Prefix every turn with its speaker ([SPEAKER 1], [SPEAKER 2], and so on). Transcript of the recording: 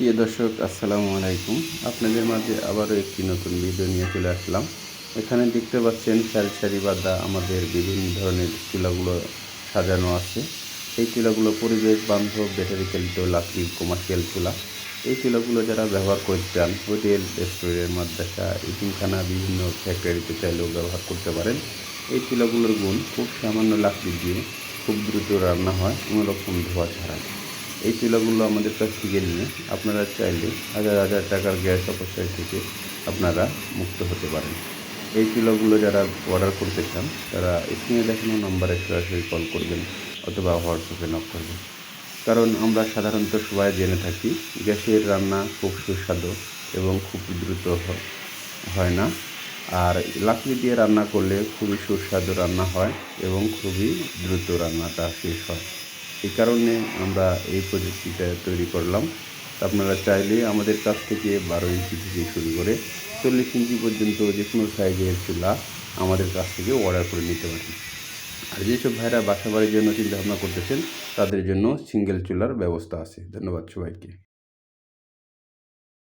[SPEAKER 1] প্রিয় দর্শক, আসসালামু আলাইকুম। আপনাদের মাঝে আবারও একটি নতুন ভিডিও নিয়ে চলে আসলাম। এখানে দেখতে পাচ্ছেন সারি সারি বাদা আমাদের বিভিন্ন ধরনের চুলাগুলো সাজানো আছে। এই চুলাগুলো পরিবেশ, বান্ধব ব্যাটারি চালিত লাকড়ির কমার্শিয়াল চুলা। এই চুলাগুলো যারা ব্যবহার করতে চান, হোটেল রেস্টুরেন্ট মাদ্রাসা ইটিমখানা বিভিন্ন ফ্যাক্টরিতে চাইলেও ব্যবহার করতে পারেন। এই চুলাগুলোর গুণ, খুব সামান্য লাকড়ি দিয়ে খুব দ্রুত রান্না হয়, কোনো রকম ধোয়া ছাড়া। এই চুলাগুলো আমাদের কাছ থেকে নিয়ে আপনারা চাইলে হাজার হাজার টাকার গ্যাস অপচয় থেকে আপনারা মুক্ত হতে পারেন। এই চুলাগুলো যারা অর্ডার করতে চান, তারা স্ক্রিনে দেখানো নাম্বারে সরাসরি কল করবেন অথবা হোয়াটসঅ্যাপে নক করবেন। কারণ আমরা সাধারণত সবাই জেনে থাকি, গ্যাসের রান্না খুব সুস্বাদু এবং খুব দ্রুত হয় না। আর লাকড়ি দিয়ে রান্না করলে খুবই সুস্বাদু রান্না হয় এবং খুবই দ্রুত রান্নাটা শেষ হয়। এই কারণে আমরা এই প্রযুক্তিটা তৈরি করলাম। আপনারা চাইলে আমাদের কাছ থেকে বারো ইঞ্চি থেকে শুরু করে চল্লিশ ইঞ্চি পর্যন্ত যে কোনো সাইজের চুলা আমাদের কাছ থেকে অর্ডার করে নিতে পারেন। আর যেসব ভাইরা বাসা বাড়ির জন্য চিন্তাভাবনা করতেছেন, তাদের জন্য সিঙ্গেল চুলার ব্যবস্থা আছে। ধন্যবাদ সবাইকে।